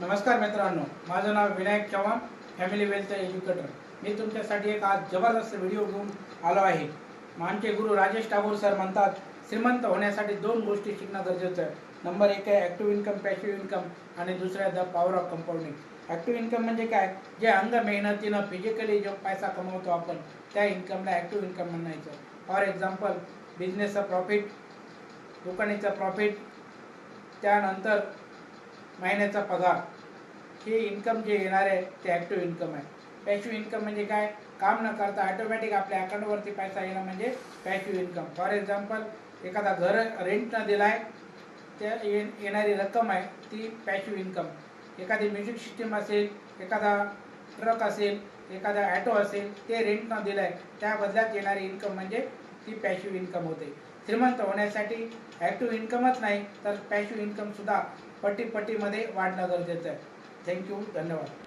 नमस्कार मित्रांनो माझं नाव Vinayak Chavan family wealth educator मी तुमच्यासाठी एक आज जबरदस्त व्हिडिओ घेऊन आलो आहे. मानचे गुरु राजेश टागोर सर म्हणतात श्रीमंत होण्यासाठी दोन गोष्टी शिकणं गरजेचं आहे. नंबर एक आहे ॲक्टिव्ह इन्कम पॅसिव्ह इन्कम आणि दुसरं आहे the power of compounding active income म्हणजे काय? जे अंग मेहनतीनं फिजिकली जो पैसा कमवतो आपण त्या इन्कमला ॲक्टिव्ह इन्कम म्हणायचं. फॉर एक्झाम्पल बिझनेसचं प्रॉफिट दुकानीचं प्रॉफिट त्यानंतर महिन्याचा पगार. हे इन्कम जे येणार आहे ते ॲक्टिव्ह इन्कम आहे. पॅशिव्ह इन्कम म्हणजे काय? काम न करता ॲटोमॅटिक आपल्या अकाउंटवरती पैसा येणं म्हणजे पॅशिव्ह इन्कम फॉर एक्झाम्पल एखादा घर रेंटनं दिला आहे त्या ये येणारी रक्कम आहे ती पॅशिव्ह इन्कम एखादी म्युझिक सिस्टीम असेल एखादा ट्रक असेल एखादा ॲटो असेल ते रेंटनं दिलं आहे त्या बदल्यात येणारी इन्कम म्हणजे ती पॅशिव्ह इन्कम होते. श्रीमंत होण्यासाठी ॲक्टिव्ह इन्कमच नाही तर पॅशिव्ह इन्कमसुद्धा पट्टी पट्टीमध्ये वाढणं गरजेचं आहे. थँक्यू धन्यवाद.